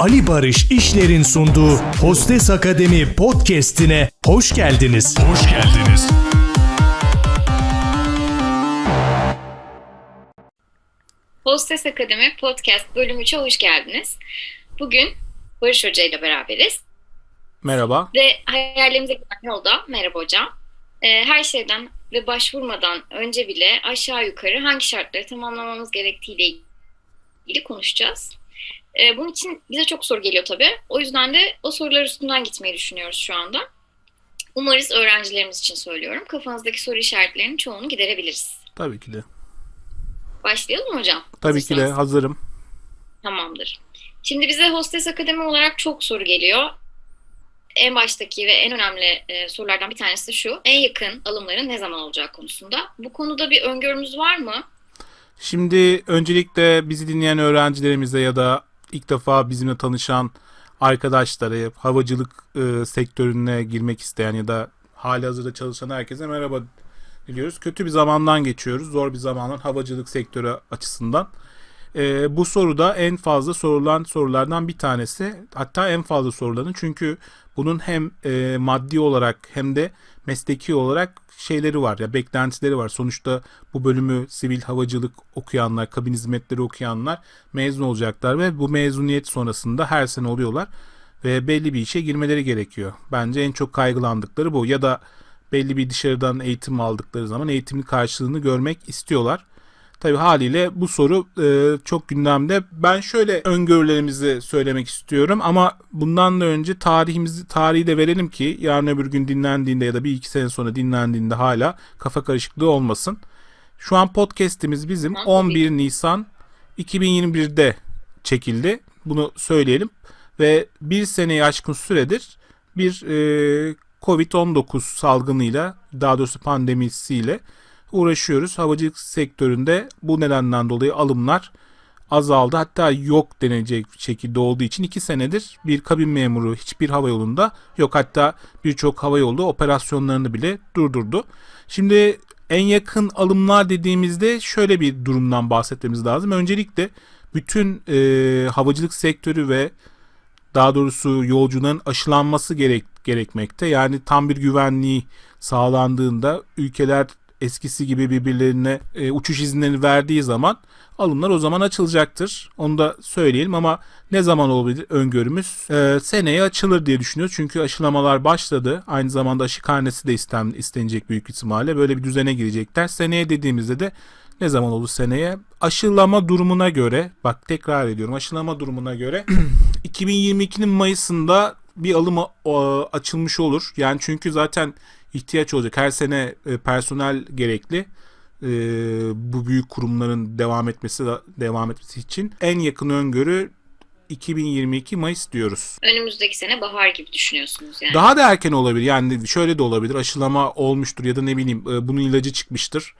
Ali Barış İşler'in sunduğu Hostes Akademi podcast'ine hoş geldiniz. Hoş geldiniz. Hostes Akademi Podcast bölümü 3'e hoş geldiniz. Bugün Barış Hoca ile beraberiz Merhaba. ve hayallerimize giden yolda, merhaba hocam, Ee, her şeyden ve başvurmadan önce bile aşağı yukarı hangi şartları tamamlamamız gerektiğiyle ilgili konuşacağız. Ee, bunun için bize çok soru geliyor tabii. O yüzden de o sorular üstünden gitmeyi düşünüyoruz şu anda. Umarız öğrencilerimiz için söylüyorum. Kafanızdaki soru işaretlerinin çoğunu giderebiliriz. Tabii ki de. Başlayalım mı hocam? Tabii ki de Hazırsanız. hazırım. Tamamdır. Şimdi bize Hostes Akademi olarak çok soru geliyor. En baştaki ve en önemli e, sorulardan bir tanesi de şu. En yakın alımların ne zaman olacağı konusunda. Bu konuda bir öngörümüz var mı? Şimdi öncelikle bizi dinleyen öğrencilerimize ya da ilk defa bizimle tanışan arkadaşlara, havacılık e, sektörüne girmek isteyen ya da hali hazırda çalışan herkese merhaba diliyoruz. Kötü bir zamandan geçiyoruz. Zor bir zamandan havacılık sektörü açısından. E, bu soruda en fazla sorulan sorulardan bir tanesi. Hatta en fazla sorulanın çünkü bunun hem e, maddi olarak hem de mesleki olarak şeyleri var ya beklentileri var. Sonuçta bu bölümü sivil havacılık okuyanlar, kabin hizmetleri okuyanlar mezun olacaklar ve bu mezuniyet sonrasında her sene oluyorlar ve belli bir işe girmeleri gerekiyor. Bence en çok kaygılandıkları bu ya da belli bir dışarıdan eğitim aldıkları zaman eğitimin karşılığını görmek istiyorlar. Tabii haliyle bu soru e, çok gündemde. Ben şöyle öngörülerimizi söylemek istiyorum ama bundan da önce tarihimizi tarihi de verelim ki yarın öbür gün dinlendiğinde ya da bir iki sene sonra dinlendiğinde hala kafa karışıklığı olmasın. Şu an podcast'imiz bizim Hı, 11 Nisan 2021'de çekildi. Bunu söyleyelim ve bir seneyi aşkın süredir bir e, Covid-19 salgınıyla daha doğrusu pandemisiyle uğraşıyoruz. Havacılık sektöründe bu nedenden dolayı alımlar azaldı. Hatta yok denecek şekilde olduğu için 2 senedir bir kabin memuru hiçbir hava yolunda yok. Hatta birçok hava yolu operasyonlarını bile durdurdu. Şimdi en yakın alımlar dediğimizde şöyle bir durumdan bahsetmemiz lazım. Öncelikle bütün e, havacılık sektörü ve daha doğrusu yolcuların aşılanması gerek, gerekmekte. Yani tam bir güvenliği sağlandığında ülkeler eskisi gibi birbirlerine e, uçuş izinlerini verdiği zaman alımlar o zaman açılacaktır. Onu da söyleyelim ama ne zaman olabilir öngörümüz? E, seneye açılır diye düşünüyoruz. Çünkü aşılamalar başladı. Aynı zamanda aşı karnesi de isten, istenecek büyük ihtimalle. Böyle bir düzene girecekler. Seneye dediğimizde de ne zaman olur seneye? Aşılama durumuna göre, bak tekrar ediyorum aşılama durumuna göre 2022'nin Mayıs'ında bir alım o, açılmış olur. Yani çünkü zaten ihtiyaç olacak. Her sene e, personel gerekli. E, bu büyük kurumların devam etmesi devam etmesi için en yakın öngörü 2022 Mayıs diyoruz. Önümüzdeki sene bahar gibi düşünüyorsunuz yani. Daha da erken olabilir. Yani şöyle de olabilir. Aşılama olmuştur ya da ne bileyim e, bunun ilacı çıkmıştır.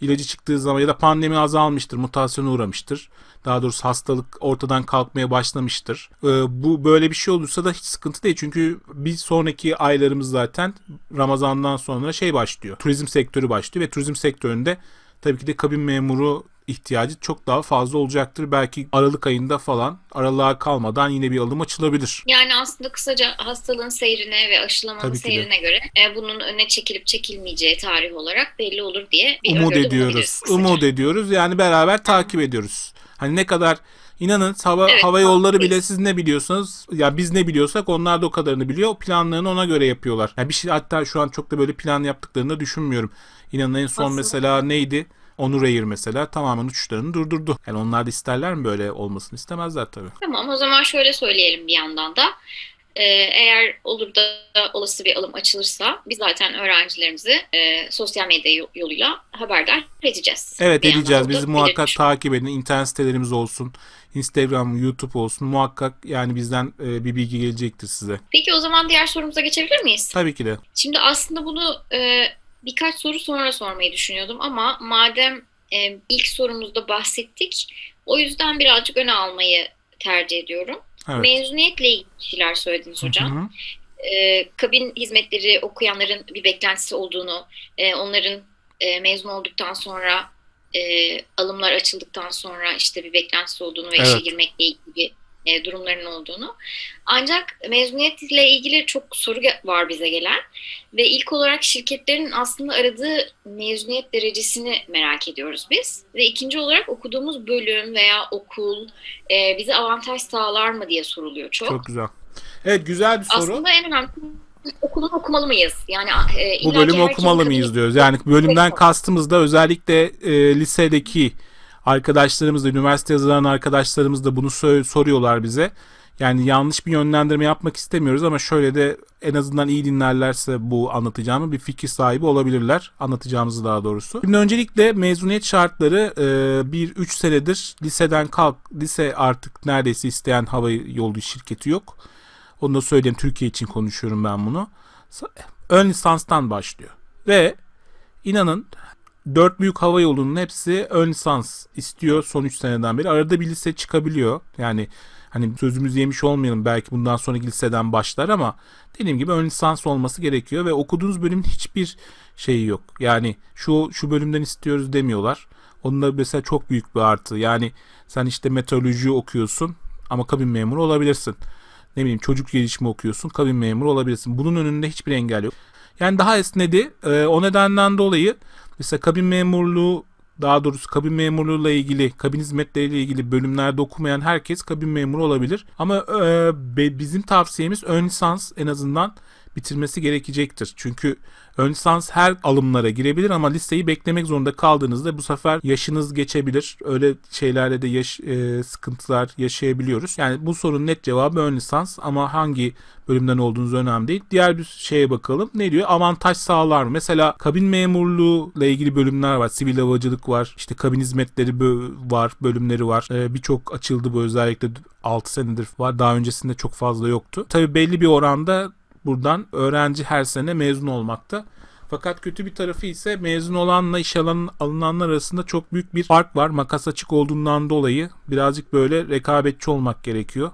İlacı çıktığı zaman ya da pandemi azalmıştır, mutasyona uğramıştır. Daha doğrusu hastalık ortadan kalkmaya başlamıştır. E, bu böyle bir şey olursa da hiç sıkıntı değil. Çünkü bir sonraki aylarımız zaten Ramazan'dan sonra şey başlıyor. Turizm sektörü başlıyor ve turizm sektöründe tabii ki de kabin memuru ihtiyacı çok daha fazla olacaktır. Belki Aralık ayında falan aralığa kalmadan yine bir alım açılabilir. Yani aslında kısaca hastalığın seyrine ve aşılamanın Tabii ki de. seyrine göre e, bunun önüne çekilip çekilmeyeceği tarih olarak belli olur diye bir umut ediyoruz. Umut ediyoruz. Yani beraber takip ediyoruz. Hani ne kadar inanın hava Evet, hava yolları bile siz ne biliyorsanız ya biz ne biliyorsak onlar da o kadarını biliyor. Planlarını ona göre yapıyorlar. Yani bir şey hatta şu an çok da böyle plan yaptıklarını düşünmüyorum. İnanın en son Aslında. mesela neydi? Onur Air mesela tamamen uçuşlarını durdurdu. Yani onlar da isterler mi böyle olmasını istemezler tabii. Tamam o zaman şöyle söyleyelim bir yandan da. E, eğer olur da olası bir alım açılırsa biz zaten öğrencilerimizi e, sosyal medya yo- yoluyla haberdar edeceğiz. Evet Bir edeceğiz. Bizi muhakkak belirtmiş takip edin. İnternet sitelerimiz olsun. Instagram, YouTube olsun. Muhakkak yani bizden e, bir bilgi gelecektir size. Peki o zaman diğer sorumuza geçebilir miyiz? Tabii ki de. Şimdi aslında bunu e, birkaç soru sonra sormayı düşünüyordum ama madem e, ilk sorumuzda bahsettik, o yüzden birazcık öne almayı tercih ediyorum. Evet. Mezuniyetle ilgili şeyler söylediniz hocam. Hı hı. E, kabin hizmetleri okuyanların bir beklentisi olduğunu, e, onların e, mezun olduktan sonra e, alımlar açıldıktan sonra işte bir beklentisi olduğunu ve işe Evet. girmekle ilgili e, durumlarının olduğunu. Ancak mezuniyetle ilgili çok soru var bize gelen ve ilk olarak şirketlerin aslında aradığı mezuniyet derecesini merak ediyoruz biz. Ve ikinci olarak okuduğumuz bölüm veya okul e, bize avantaj sağlar mı diye soruluyor çok. Çok güzel. Evet güzel bir soru. Aslında en önemli okulunu okumalı mıyız? Yani e, Bu bölümü okumalı mıyız diyoruz. Yani bölümden kastımız da özellikle e, lisedeki arkadaşlarımız da, üniversite yazılan arkadaşlarımız da bunu soruyorlar bize. Yani yanlış bir yönlendirme yapmak istemiyoruz ama şöyle de en azından iyi dinlerlerse bu anlatacağımı bir fikir sahibi olabilirler. Anlatacağımızı daha doğrusu. Şimdi öncelikle mezuniyet şartları e, bir 3 senedir liseden kalk, lise artık neredeyse isteyen hava yolu şirketi yok. Onu da söyleyeyim Türkiye için konuşuyorum ben bunu. Ön lisanstan başlıyor. Ve inanın dört büyük hava yolunun hepsi ön lisans istiyor son 3 seneden beri. Arada bir lise çıkabiliyor. Yani hani sözümüzü yemiş olmayalım belki bundan sonraki liseden başlar ama dediğim gibi ön lisans olması gerekiyor ve okuduğunuz bölümün hiçbir şeyi yok. Yani şu şu bölümden istiyoruz demiyorlar. Onun da mesela çok büyük bir artı. Yani sen işte meteoroloji okuyorsun ama kabin memuru olabilirsin. Ne bileyim çocuk gelişimi okuyorsun, kabin memuru olabilirsin. Bunun önünde hiçbir engel yok. Yani daha esnedi. Ee, o nedenden dolayı mesela kabin memurluğu daha doğrusu kabin memurluğuyla ilgili, kabin hizmetleriyle ilgili bölümlerde okumayan herkes kabin memuru olabilir. Ama e, bizim tavsiyemiz ön lisans en azından bitirmesi gerekecektir. Çünkü ön lisans her alımlara girebilir ama listeyi beklemek zorunda kaldığınızda bu sefer yaşınız geçebilir. Öyle şeylerle de yaş, e, sıkıntılar yaşayabiliyoruz. Yani bu sorunun net cevabı ön lisans ama hangi bölümden olduğunuz önemli değil. Diğer bir şeye bakalım. Ne diyor? Avantaj sağlar mı? Mesela kabin memurluğuyla ilgili bölümler var. Sivil havacılık var. İşte kabin hizmetleri var. Bölümleri var. Ee, Birçok açıldı bu özellikle 6 senedir var. Daha öncesinde çok fazla yoktu. Tabii belli bir oranda buradan öğrenci her sene mezun olmakta. Fakat kötü bir tarafı ise mezun olanla iş alan, alınanlar arasında çok büyük bir fark var. Makas açık olduğundan dolayı birazcık böyle rekabetçi olmak gerekiyor.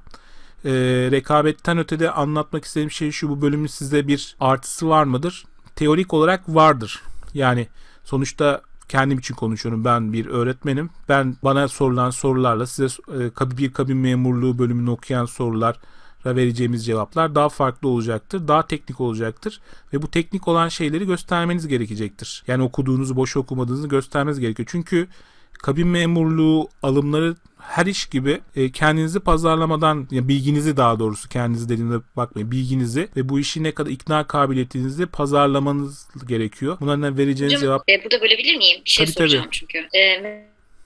Ee, rekabetten ötede anlatmak istediğim şey şu bu bölümün size bir artısı var mıdır? Teorik olarak vardır. Yani sonuçta kendim için konuşuyorum. Ben bir öğretmenim. Ben bana sorulan sorularla size e, bir kabin memurluğu bölümünü okuyan sorular vereceğimiz cevaplar daha farklı olacaktır. Daha teknik olacaktır. Ve bu teknik olan şeyleri göstermeniz gerekecektir. Yani okuduğunuzu, boş okumadığınızı göstermeniz gerekiyor. Çünkü kabin memurluğu alımları her iş gibi e, kendinizi pazarlamadan ya bilginizi daha doğrusu kendinizi dediğimde bakmayın bilginizi ve bu işi ne kadar ikna kabiliyetinizi pazarlamanız gerekiyor. Buna vereceğiniz Hocam, cevap e, burada bölebilir miyim? Bir şey Tabii, soracağım tabii. çünkü. E,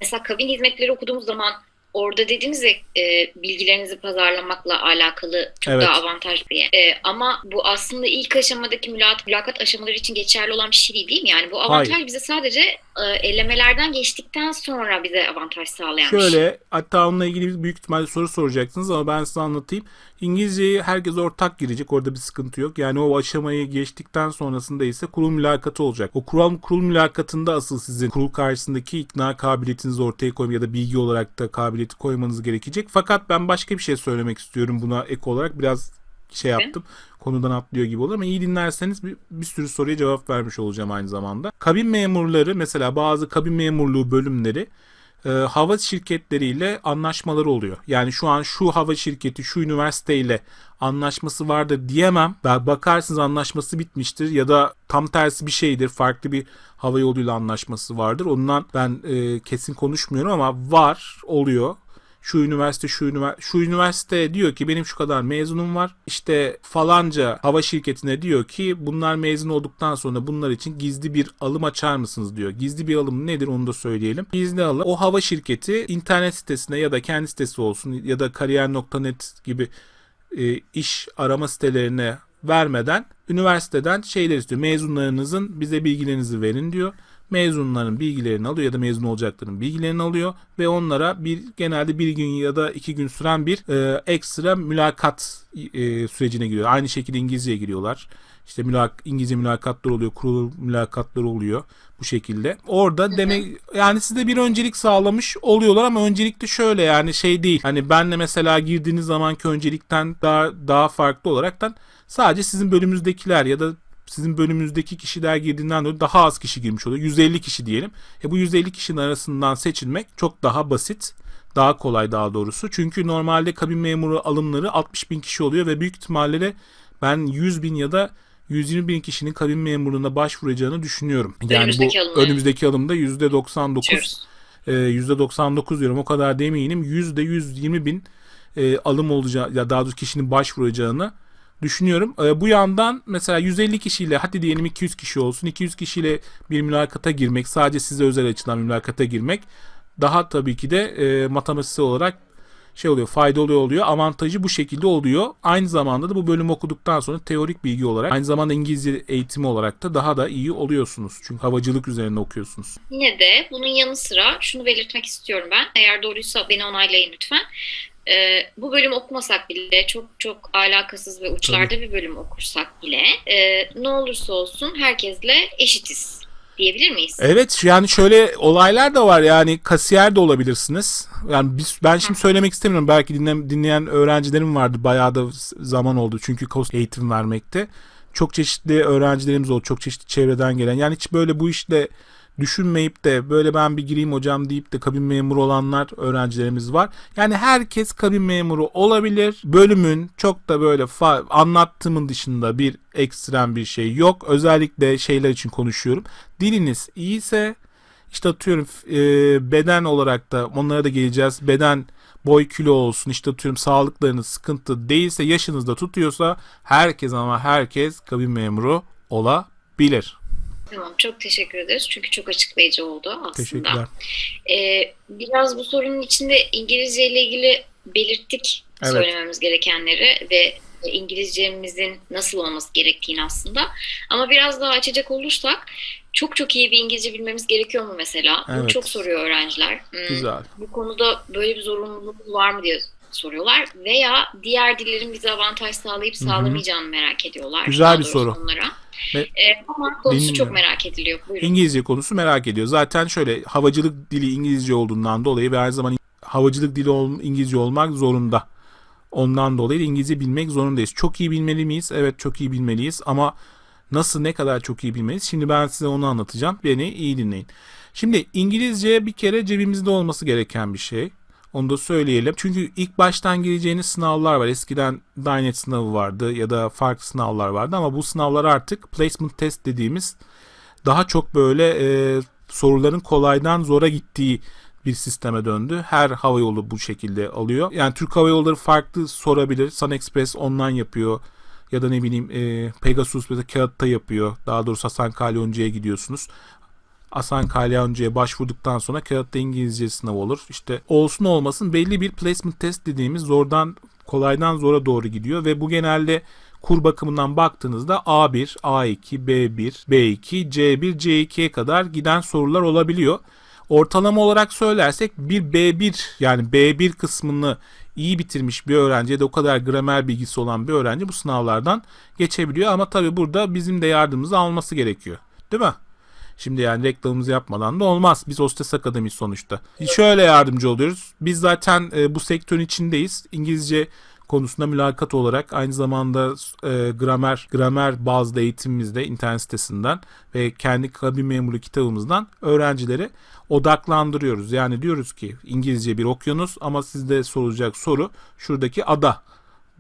mesela kabin hizmetleri okuduğumuz zaman orada dediniz ya e, bilgilerinizi pazarlamakla alakalı çok Evet. daha avantaj diye. E, ama bu aslında ilk aşamadaki mülakat, mülakat aşamaları için geçerli olan bir şey değil değil mi? Yani bu avantaj bize sadece elemelerden geçtikten sonra bize avantaj sağlayan. Şöyle hatta onunla ilgili büyük ihtimalle soru soracaksınız ama ben size anlatayım. İngilizceyi herkes ortak girecek. Orada bir sıkıntı yok. Yani o aşamayı geçtikten sonrasında ise kurul mülakatı olacak. O kurul, kurul mülakatında asıl sizin kurul karşısındaki ikna kabiliyetinizi ortaya koyma ya da bilgi olarak da kabiliyeti koymanız gerekecek. Fakat ben başka bir şey söylemek istiyorum buna ek olarak. Biraz şey yaptım. Konudan atlıyor gibi olur ama iyi dinlerseniz bir, bir sürü soruya cevap vermiş olacağım aynı zamanda. Kabin memurları mesela bazı kabin memurluğu bölümleri e, hava şirketleriyle anlaşmaları oluyor. Yani şu an şu hava şirketi şu üniversiteyle anlaşması vardır diyemem. Bakarsınız anlaşması bitmiştir ya da tam tersi bir şeydir. Farklı bir hava yoluyla anlaşması vardır. Ondan ben e, kesin konuşmuyorum ama var oluyor şu üniversite şu üniversite şu üniversite diyor ki benim şu kadar mezunum var. İşte falanca hava şirketine diyor ki bunlar mezun olduktan sonra bunlar için gizli bir alım açar mısınız diyor. Gizli bir alım nedir onu da söyleyelim. Gizli alım o hava şirketi internet sitesine ya da kendi sitesi olsun ya da kariyer.net gibi e, iş arama sitelerine vermeden üniversiteden şeyler istiyor. Mezunlarınızın bize bilgilerinizi verin diyor. Mezunların bilgilerini alıyor ya da mezun olacakların bilgilerini alıyor ve onlara bir genelde bir gün ya da iki gün süren bir e, ekstra mülakat e, sürecine giriyor. Aynı şekilde İngilizceye giriyorlar. İşte mülak İngilizce mülakatlar oluyor, kurul mülakatları oluyor bu şekilde. Orada demek yani size bir öncelik sağlamış oluyorlar ama öncelikle şöyle yani şey değil. Hani benle mesela girdiğiniz zamanki öncelikten daha daha farklı olaraktan sadece sizin bölümünüzdekiler ya da sizin bölümünüzdeki kişiler girdiğinden dolayı daha az kişi girmiş oluyor. 150 kişi diyelim. E bu 150 kişinin arasından seçilmek çok daha basit. Daha kolay daha doğrusu. Çünkü normalde kabin memuru alımları 60 bin kişi oluyor ve büyük ihtimalle de ben 100 bin ya da 120 bin kişinin kabin memurluğuna başvuracağını düşünüyorum. Yani Önümüzdeki bu alımda. önümüzdeki alımda %99 Geçiyoruz. e, %99 diyorum o kadar da eminim. %120 bin e, alım olacağı ya daha doğrusu kişinin başvuracağını düşünüyorum. E, bu yandan mesela 150 kişiyle hadi diyelim 200 kişi olsun. 200 kişiyle bir mülakata girmek sadece size özel açılan mülakata girmek daha tabii ki de e, matematiksel olarak şey oluyor faydalı oluyor. Avantajı bu şekilde oluyor. Aynı zamanda da bu bölümü okuduktan sonra teorik bilgi olarak aynı zamanda İngilizce eğitimi olarak da daha da iyi oluyorsunuz. Çünkü havacılık üzerine okuyorsunuz. Yine de bunun yanı sıra şunu belirtmek istiyorum ben. Eğer doğruysa beni onaylayın lütfen. Ee, bu bölümü okumasak bile çok çok alakasız ve uçlarda bir bölüm okursak bile e, ne olursa olsun herkesle eşitiz diyebilir miyiz? Evet yani şöyle olaylar da var yani kasiyer de olabilirsiniz. Yani biz, ben şimdi söylemek istemiyorum. Belki dinle, dinleyen öğrencilerim vardı. Bayağı da zaman oldu çünkü eğitim vermekte. Çok çeşitli öğrencilerimiz oldu. Çok çeşitli çevreden gelen. Yani hiç böyle bu işle düşünmeyip de böyle ben bir gireyim hocam deyip de kabin memuru olanlar öğrencilerimiz var. Yani herkes kabin memuru olabilir. Bölümün çok da böyle anlattığımın dışında bir ekstrem bir şey yok. Özellikle şeyler için konuşuyorum. Diliniz iyiyse işte atıyorum e, beden olarak da onlara da geleceğiz. Beden boy kilo olsun işte atıyorum sağlıklarınız sıkıntı değilse yaşınız da tutuyorsa herkes ama herkes kabin memuru olabilir. Tamam çok teşekkür ederiz çünkü çok açıklayıcı oldu aslında. Teşekkürler. Ee, biraz bu sorunun içinde İngilizce ile ilgili belirttik Evet. söylememiz gerekenleri ve İngilizcemizin nasıl olması gerektiğini aslında. Ama biraz daha açacak olursak çok çok iyi bir İngilizce bilmemiz gerekiyor mu mesela? Bunu Evet. çok soruyor öğrenciler. Hmm, Güzel. Bu konuda böyle bir zorunluluk var mı diye soruyorlar veya diğer dillerin bize avantaj sağlayıp sağlamayacağını merak ediyorlar. Güzel bir soru. Onlara. Ve- Ee, ama konusu çok Dinliyorum. merak ediliyor. Buyurun. İngilizce konusu merak ediyor. Zaten şöyle havacılık dili İngilizce olduğundan dolayı ve her zaman havacılık dili ol- İngilizce olmak zorunda. Ondan dolayı İngilizce bilmek zorundayız. Çok iyi bilmeli miyiz? Evet çok iyi bilmeliyiz ama nasıl ne kadar çok iyi bilmeliyiz? Şimdi ben size onu anlatacağım. Beni iyi dinleyin. Şimdi İngilizce bir kere cebimizde olması gereken bir şey. Onu da söyleyelim. Çünkü ilk baştan gireceğiniz sınavlar var. Eskiden Dynet sınavı vardı ya da farklı sınavlar vardı ama bu sınavlar artık placement test dediğimiz daha çok böyle e, soruların kolaydan zora gittiği bir sisteme döndü. Her hava yolu bu şekilde alıyor. Yani Türk Hava Yolları farklı sorabilir. Sun Express online yapıyor. Ya da ne bileyim e, Pegasus mesela kağıtta yapıyor. Daha doğrusu Hasan Kalyoncu'ya gidiyorsunuz. Hasan Kalyoncu'ya başvurduktan sonra kağıtta İngilizce sınavı olur. İşte olsun olmasın belli bir placement test dediğimiz zordan kolaydan zora doğru gidiyor ve bu genelde kur bakımından baktığınızda A1, A2, B1, B2, C1, C2'ye kadar giden sorular olabiliyor. Ortalama olarak söylersek bir B1 yani B1 kısmını iyi bitirmiş bir öğrenci ya da o kadar gramer bilgisi olan bir öğrenci bu sınavlardan geçebiliyor. Ama tabii burada bizim de yardımımızı alması gerekiyor. Değil mi? Şimdi yani reklamımızı yapmadan da olmaz. Biz Hostes Akademi sonuçta. Şöyle yardımcı oluyoruz. Biz zaten e, bu sektörün içindeyiz. İngilizce konusunda mülakat olarak aynı zamanda e, gramer gramer bazlı eğitimimizde internet sitesinden ve kendi kabin memuru kitabımızdan öğrencileri odaklandırıyoruz. Yani diyoruz ki İngilizce bir okyanus ama sizde sorulacak soru şuradaki ada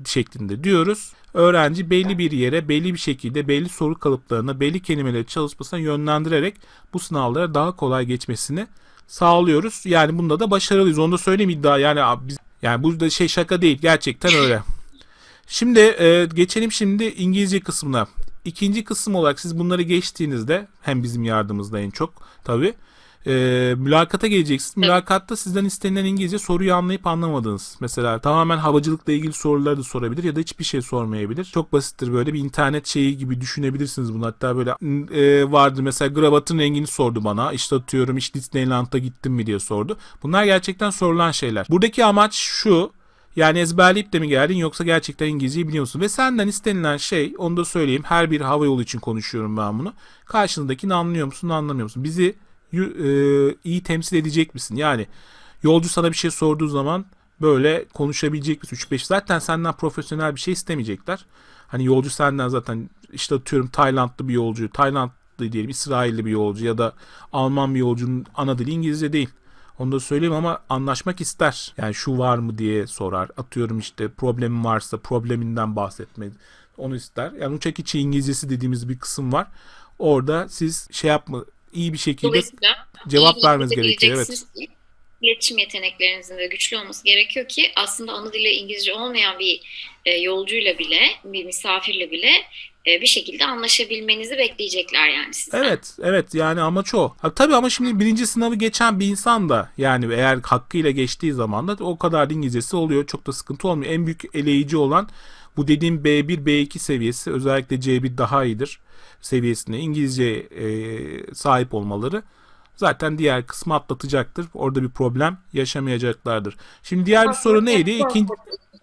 şeklinde diyoruz. Öğrenci belli bir yere belli bir şekilde belli soru kalıplarına belli kelimeleri çalışmasına yönlendirerek bu sınavlara daha kolay geçmesini sağlıyoruz. Yani bunda da başarılıyız. Onu da söyleyeyim iddia. Yani biz, yani bu da şey şaka değil. Gerçekten öyle. Şimdi e, geçelim şimdi İngilizce kısmına. İkinci kısım olarak siz bunları geçtiğinizde hem bizim yardımımızda en çok tabi mülakata geleceksiniz. Mülakatta sizden istenilen İngilizce soruyu anlayıp anlamadığınız. Mesela tamamen havacılıkla ilgili soruları da sorabilir ya da hiçbir şey sormayabilir. Çok basittir böyle bir internet şeyi gibi düşünebilirsiniz bunu. Hatta böyle e, vardı mesela gravatın rengini sordu bana. İşte atıyorum hiç Disneyland'a gittim mi diye sordu. Bunlar gerçekten sorulan şeyler. Buradaki amaç şu. Yani ezberleyip de mi geldin yoksa gerçekten İngilizceyi biliyor musun? Ve senden istenilen şey onu da söyleyeyim. Her bir hava yolu için konuşuyorum ben bunu. Karşındakini anlıyor musun anlamıyor musun? Bizi e, iyi temsil edecek misin? Yani yolcu sana bir şey sorduğu zaman böyle konuşabilecek misin? 3-5 zaten senden profesyonel bir şey istemeyecekler. Hani yolcu senden zaten işte atıyorum Taylandlı bir yolcu, Taylandlı diyelim İsrailli bir yolcu ya da Alman bir yolcunun ana dili İngilizce değil. Onu da söyleyeyim ama anlaşmak ister. Yani şu var mı diye sorar. Atıyorum işte problemin varsa probleminden bahsetmeyi onu ister. Yani uçak içi İngilizcesi dediğimiz bir kısım var. Orada siz şey yapma iyi bir şekilde cevap iyi vermeniz gerekiyor. Evet. İletişim yeteneklerinizin de güçlü olması gerekiyor ki aslında ana dili İngilizce olmayan bir e, yolcuyla bile, bir misafirle bile bir şekilde anlaşabilmenizi bekleyecekler yani sizden. Evet, evet yani amaç o. Ha, tabii ama şimdi birinci sınavı geçen bir insan da yani eğer hakkıyla geçtiği zaman da o kadar da İngilizcesi oluyor. Çok da sıkıntı olmuyor. En büyük eleyici olan bu dediğim B1, B2 seviyesi özellikle C1 daha iyidir seviyesinde İngilizce e, sahip olmaları zaten diğer kısmı atlatacaktır. Orada bir problem yaşamayacaklardır. Şimdi diğer bir soru neydi? İkinci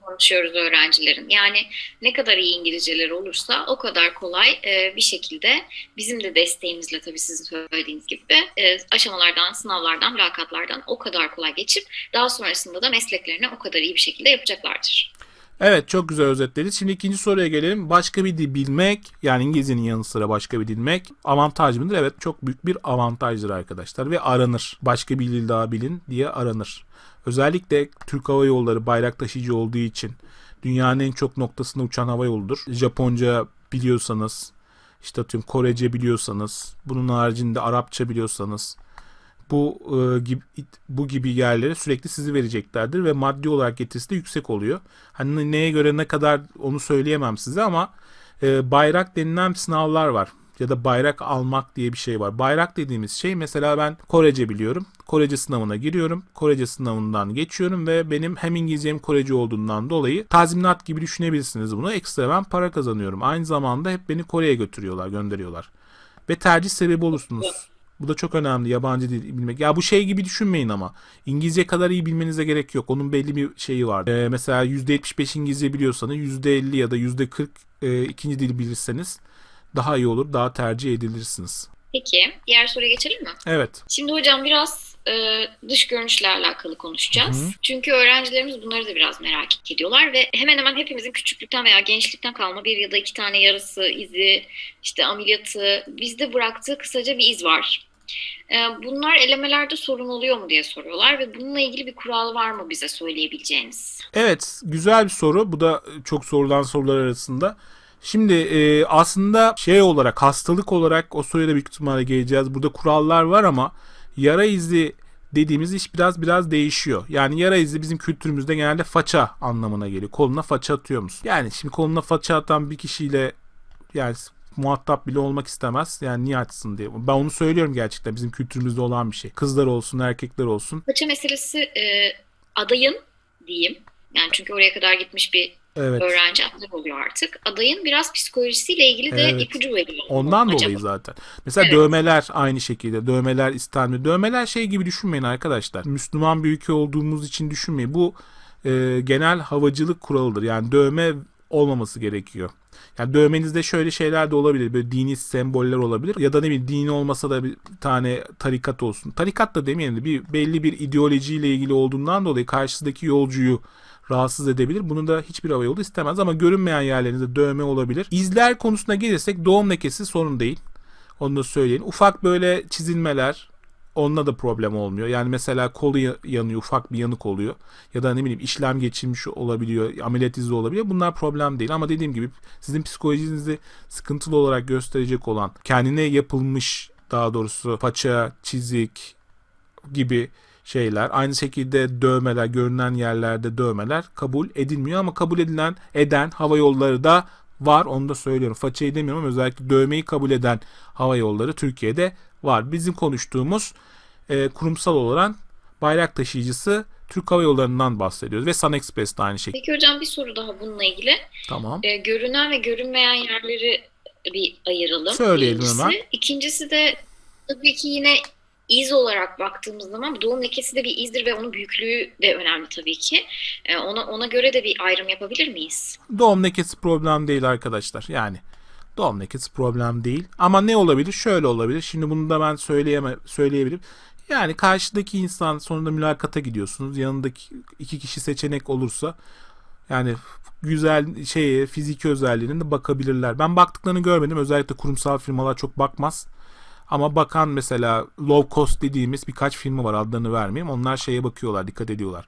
konuşuyoruz öğrencilerin. Yani ne kadar iyi İngilizceleri olursa o kadar kolay e, bir şekilde bizim de desteğimizle tabii sizin söylediğiniz gibi e, aşamalardan, sınavlardan, mülakatlardan o kadar kolay geçip daha sonrasında da mesleklerini o kadar iyi bir şekilde yapacaklardır. Evet çok güzel özetlediniz. Şimdi ikinci soruya gelelim. Başka bir dil bilmek yani İngilizcenin yanı sıra başka bir dil bilmek avantaj mıdır? Evet çok büyük bir avantajdır arkadaşlar ve aranır. Başka bir dil daha bilin diye aranır. Özellikle Türk Hava Yolları bayrak taşıyıcı olduğu için dünyanın en çok noktasında uçan hava yoludur. Japonca biliyorsanız, işte atıyorum Korece biliyorsanız, bunun haricinde Arapça biliyorsanız bu e, gibi bu gibi yerlere sürekli sizi vereceklerdir ve maddi olarak getirisi de yüksek oluyor. Hani neye göre ne kadar onu söyleyemem size ama e, bayrak denilen sınavlar var ya da bayrak almak diye bir şey var. Bayrak dediğimiz şey mesela ben Korece biliyorum. Korece sınavına giriyorum. Korece sınavından geçiyorum ve benim hem İngilizce hem Korece olduğundan dolayı tazminat gibi düşünebilirsiniz bunu. Ekstra ben para kazanıyorum. Aynı zamanda hep beni Kore'ye götürüyorlar, gönderiyorlar. Ve tercih sebebi olursunuz. Bu da çok önemli yabancı dil bilmek. Ya bu şey gibi düşünmeyin ama. İngilizce kadar iyi bilmenize gerek yok. Onun belli bir şeyi var. Ee, mesela %75 İngilizce biliyorsanız %50 ya da %40 e, ikinci dil bilirseniz daha iyi olur. Daha tercih edilirsiniz. Peki diğer soruya geçelim mi? Evet. Şimdi hocam biraz e, dış görünüşle alakalı konuşacağız. Hı hı. Çünkü öğrencilerimiz bunları da biraz merak ediyorlar ve hemen hemen hepimizin küçüklükten veya gençlikten kalma bir ya da iki tane yarısı, izi, işte ameliyatı bizde bıraktığı kısaca bir iz var. E, bunlar elemelerde sorun oluyor mu diye soruyorlar ve bununla ilgili bir kural var mı bize söyleyebileceğiniz? Evet, güzel bir soru. Bu da çok sorulan sorular arasında. Şimdi e, aslında şey olarak, hastalık olarak o soruya da büyük ihtimalle geleceğiz. Burada kurallar var ama yara izi dediğimiz iş biraz biraz değişiyor. Yani yara izi bizim kültürümüzde genelde faça anlamına geliyor. Koluna faça atıyor musun? Yani şimdi koluna faça atan bir kişiyle yani muhatap bile olmak istemez. Yani niye açsın diye. Ben onu söylüyorum gerçekten bizim kültürümüzde olan bir şey. Kızlar olsun, erkekler olsun. Paça meselesi e, adayın diyeyim. Yani çünkü oraya kadar gitmiş bir Evet. öğrenci aday oluyor artık. Adayın biraz psikolojisiyle ilgili de Evet. ipucu veriyor. Ondan Acaba- dolayı zaten. Mesela Evet. dövmeler aynı şekilde. Dövmeler istenmiyor. Dövmeler şey gibi düşünmeyin arkadaşlar. Müslüman bir ülke olduğumuz için düşünmeyin. Bu e, genel havacılık kuralıdır. Yani dövme olmaması gerekiyor. Yani dövmenizde şöyle şeyler de olabilir. Böyle dini semboller olabilir. Ya da ne bileyim dini olmasa da bir tane tarikat olsun. Tarikat da demeyelim de bir belli bir ideolojiyle ilgili olduğundan dolayı karşısındaki yolcuyu rahatsız edebilir. Bunu da hiçbir hava yolu istemez ama görünmeyen yerlerinizde dövme olabilir. İzler konusuna gelirsek doğum lekesi sorun değil. Onu da söyleyin. Ufak böyle çizilmeler onunla da problem olmuyor. Yani mesela kolu ya- yanıyor, ufak bir yanık oluyor. Ya da ne bileyim işlem geçirmiş olabiliyor, ameliyat izi olabiliyor. Bunlar problem değil ama dediğim gibi sizin psikolojinizi sıkıntılı olarak gösterecek olan, kendine yapılmış daha doğrusu paça, çizik gibi şeyler. Aynı şekilde dövmeler, görünen yerlerde dövmeler kabul edilmiyor ama kabul edilen eden hava yolları da var. Onu da söylüyorum. Façayı demiyorum ama özellikle dövmeyi kabul eden hava yolları Türkiye'de var. Bizim konuştuğumuz e, kurumsal olarak bayrak taşıyıcısı Türk Hava Yolları'ndan bahsediyoruz ve Sun Express de aynı şekilde. Peki hocam bir soru daha bununla ilgili. Tamam. Ee, görünen ve görünmeyen yerleri bir ayıralım. Söyleyelim Birincisi. hemen. İkincisi de tabii ki yine iz olarak baktığımız zaman doğum lekesi de bir izdir ve onun büyüklüğü de önemli tabii ki. Ee, ona ona göre de bir ayrım yapabilir miyiz? Doğum lekesi problem değil arkadaşlar. Yani doğum lekesi problem değil. Ama ne olabilir? Şöyle olabilir. Şimdi bunu da ben söyleyeme söyleyebilirim. Yani karşıdaki insan sonunda mülakata gidiyorsunuz. Yanındaki iki kişi seçenek olursa yani güzel şeye fiziki özelliğine de bakabilirler. Ben baktıklarını görmedim. Özellikle kurumsal firmalar çok bakmaz. Ama bakan mesela low cost dediğimiz birkaç firma var adlarını vermeyeyim. Onlar şeye bakıyorlar, dikkat ediyorlar.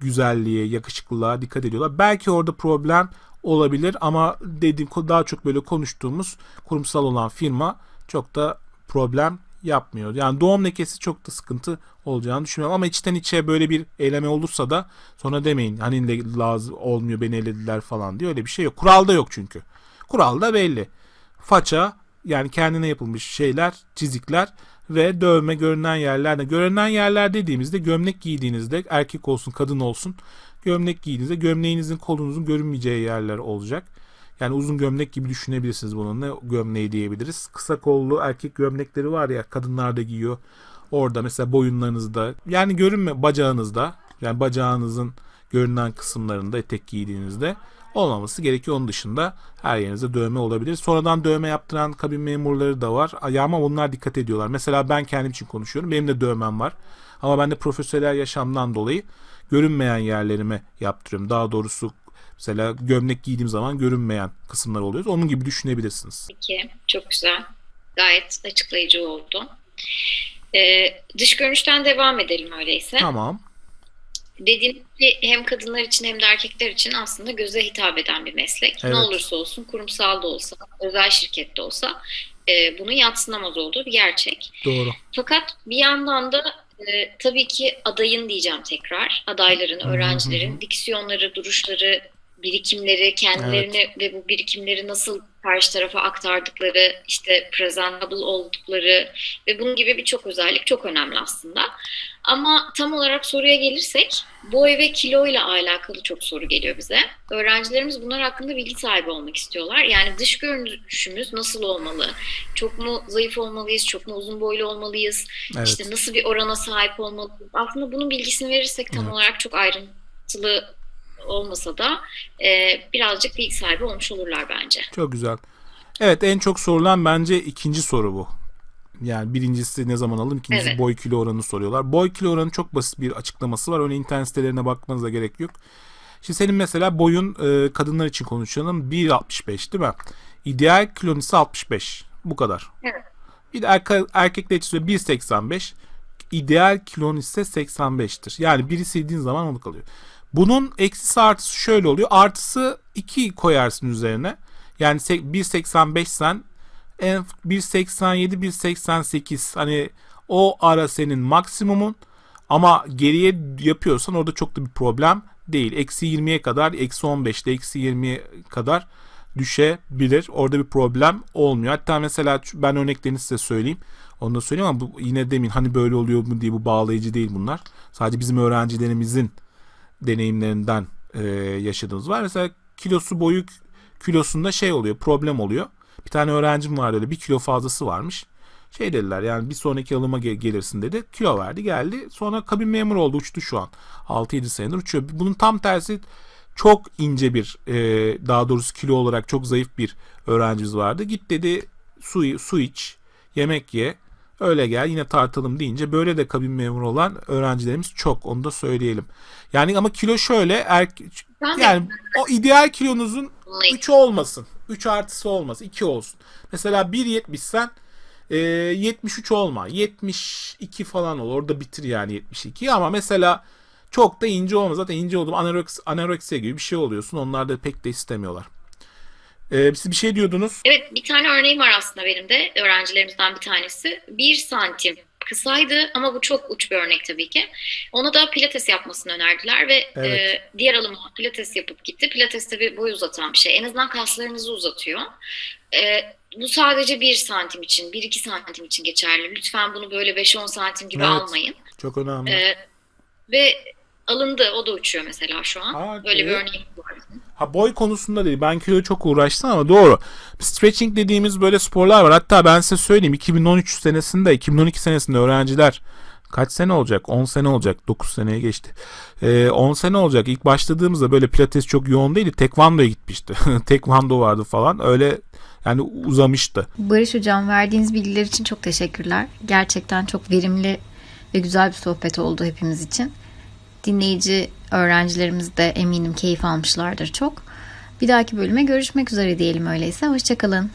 Güzelliğe, yakışıklılığa dikkat ediyorlar. Belki orada problem olabilir ama dediğim daha çok böyle konuştuğumuz kurumsal olan firma çok da problem yapmıyor. Yani doğum lekesi çok da sıkıntı olacağını düşünmüyorum ama içten içe böyle bir eyleme olursa da sonra demeyin hani lazım olmuyor beni elediler falan diye öyle bir şey yok. Kuralda yok çünkü. Kuralda belli. Faça yani kendine yapılmış şeyler, çizikler ve dövme görünen yerlerde. Görünen yerler dediğimizde gömlek giydiğinizde erkek olsun kadın olsun gömlek giydiğinizde gömleğinizin kolunuzun görünmeyeceği yerler olacak. Yani uzun gömlek gibi düşünebilirsiniz bunun. Ne gömleği diyebiliriz. Kısa kollu erkek gömlekleri var ya kadınlar da giyiyor. Orada mesela boyunlarınızda yani görünme bacağınızda yani bacağınızın görünen kısımlarında etek giydiğinizde olmaması gerekiyor. Onun dışında her yerinizde dövme olabilir. Sonradan dövme yaptıran kabin memurları da var. Ama onlar dikkat ediyorlar. Mesela ben kendim için konuşuyorum. Benim de dövmem var. Ama ben de profesyonel yaşamdan dolayı görünmeyen yerlerime yaptırıyorum. Daha doğrusu mesela gömlek giydiğim zaman görünmeyen kısımlar oluyor. Onun gibi düşünebilirsiniz. Peki, çok güzel. Gayet açıklayıcı oldu. Ee, dış görünüşten devam edelim öyleyse. Tamam. Dediğim gibi hem kadınlar için hem de erkekler için aslında göze hitap eden bir meslek. Evet. Ne olursa olsun, kurumsal da olsa, özel şirkette olsa e, bunun yatsınamaz olduğu bir gerçek. Doğru. Fakat bir yandan da e, tabii ki adayın diyeceğim tekrar, adayların, öğrencilerin hı. diksiyonları, duruşları, birikimleri, kendilerini ve bu birikimleri nasıl karşı tarafa aktardıkları, işte presentable oldukları ve bunun gibi birçok özellik çok önemli aslında. Ama tam olarak soruya gelirsek, boy ve kilo ile alakalı çok soru geliyor bize. Öğrencilerimiz bunlar hakkında bilgi sahibi olmak istiyorlar. Yani dış görünüşümüz nasıl olmalı? Çok mu zayıf olmalıyız? Çok mu uzun boylu olmalıyız? Evet. İşte nasıl bir orana sahip olmalıyız? Aslında bunun bilgisini verirsek tam Evet. olarak çok ayrıntılı olmasa da e, birazcık bilgi sahibi olmuş olurlar bence. Çok güzel. Evet en çok sorulan bence ikinci soru bu. Yani birincisi ne zaman alın, ikincisi Evet. boy kilo oranı soruyorlar. Boy kilo oranı çok basit bir açıklaması var. Öyle internet sitelerine bakmanıza gerek yok. Şimdi senin mesela boyun e, kadınlar için konuşalım 1.65 değil mi? İdeal kilon ise 65. Bu kadar. Evet. Bir de erke, erkekler için söylüyorum 1.85. İdeal kilon ise 85'tir. Yani biri sildiğin zaman onu kalıyor. Bunun eksisi artısı şöyle oluyor. Artısı 2 koyarsın üzerine. Yani se- 1.85 sen en 1.87 1.88 hani o ara senin maksimumun ama geriye yapıyorsan orada çok da bir problem değil. Eksi 20'ye kadar eksi 15'te eksi 20'ye kadar düşebilir. Orada bir problem olmuyor. Hatta mesela ben örneklerini size söyleyeyim. Onu da söyleyeyim ama bu yine demin hani böyle oluyor mu diye bu bağlayıcı değil bunlar. Sadece bizim öğrencilerimizin deneyimlerinden e, yaşadığımız var. Mesela kilosu boyu kilosunda şey oluyor problem oluyor. Bir tane öğrencim vardı öyle bir kilo fazlası varmış. Şey dediler yani bir sonraki alıma gel- gelirsin dedi. Kilo verdi geldi. Sonra kabin memuru oldu uçtu şu an. 6-7 senedir uçuyor. Bunun tam tersi çok ince bir e, daha doğrusu kilo olarak çok zayıf bir öğrencimiz vardı. Git dedi su, su iç yemek ye öyle gel yine tartalım deyince böyle de kabin memuru olan öğrencilerimiz çok onu da söyleyelim. Yani ama kilo şöyle er, yani o ideal kilonuzun bununla ilgili 3 olmasın. 3 artısı olmasın. 2 olsun. Mesela 1.70 sen e, 73 olma. 72 falan ol. Orada bitir yani 72. Ama mesela çok da ince olma. Zaten ince oldum anoreks, anoreksiye gibi bir şey oluyorsun. Onlar da pek de istemiyorlar. E, siz bir şey diyordunuz. Evet, bir tane örneğim var aslında benim de öğrencilerimizden bir tanesi. Bir santim kısaydı ama bu çok uç bir örnek tabii ki. Ona da pilates yapmasını önerdiler ve Evet. e, diğer alımı pilates yapıp gitti. Pilates tabii boy uzatan bir şey. En azından kaslarınızı uzatıyor. E, bu sadece bir santim için, bir iki santim için geçerli. Lütfen bunu böyle 5-10 santim gibi Evet. almayın. Çok önemli. E, ve alındı, o da uçuyor mesela şu an. Aa, Böyle bir evet. örnek var. Ha boy konusunda değil. Ben kiloya çok uğraştım ama doğru. Stretching dediğimiz böyle sporlar var. Hatta ben size söyleyeyim 2013 senesinde 2012 senesinde öğrenciler kaç sene olacak? 10 sene olacak. 9 seneye geçti. Ee, 10 sene olacak. İlk başladığımızda böyle pilates çok yoğun değildi. Tekvando'ya gitmişti. Tekvando vardı falan. Öyle yani uzamıştı. Barış Hocam verdiğiniz bilgiler için çok teşekkürler. Gerçekten çok verimli ve güzel bir sohbet oldu hepimiz için. Dinleyici öğrencilerimiz de eminim keyif almışlardır çok. Bir dahaki bölüme görüşmek üzere diyelim öyleyse. Hoşçakalın.